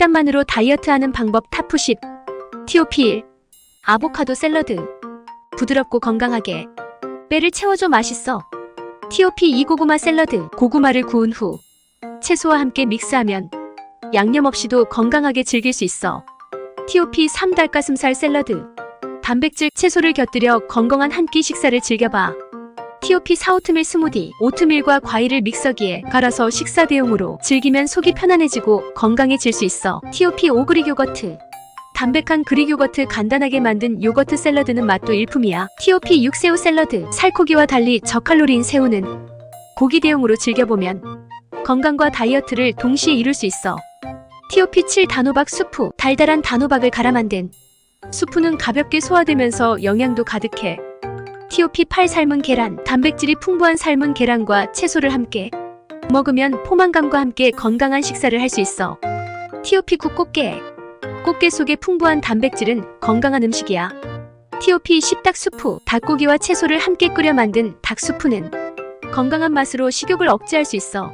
식단만으로 다이어트하는 방법 탑10 TOP1 아보카도 샐러드. 부드럽고 건강하게. 뼈를 채워줘 맛있어. TOP2 고구마 샐러드. 고구마를 구운 후 채소와 함께 믹스하면 양념 없이도 건강하게 즐길 수 있어. TOP3 닭가슴살 샐러드. 단백질 채소를 곁들여 건강한 한 끼 식사를 즐겨봐 TOP4 오트밀 스무디 오트밀과 과일을 믹서기에 갈아서 식사 대용으로 즐기면 속이 편안해지고 건강해질 수 있어. TOP5 그릭 요거트. 담백한 그릭 요거트 간단하게 만든 요거트 샐러드는 맛도 일품이야. TOP6 새우 샐러드. 살코기와 달리 저칼로리인 새우는 고기 대용으로 즐겨보면 건강과 다이어트를 동시에 이룰 수 있어. TOP7 단호박 수프. 달달한 단호박을 갈아 만든 수프는 가볍게 소화되면서 영양도 가득해 TOP8 삶은 계란, 단백질이 풍부한 삶은 계란과 채소를 함께 먹으면 포만감과 함께 건강한 식사를 할 수 있어. TOP9 꽃게. 꽃게 속에 풍부한 단백질은 건강한 음식이야. TOP10 닭수프, 닭고기와 채소를 함께 끓여 만든 닭수프는 건강한 맛으로 식욕을 억제할 수 있어.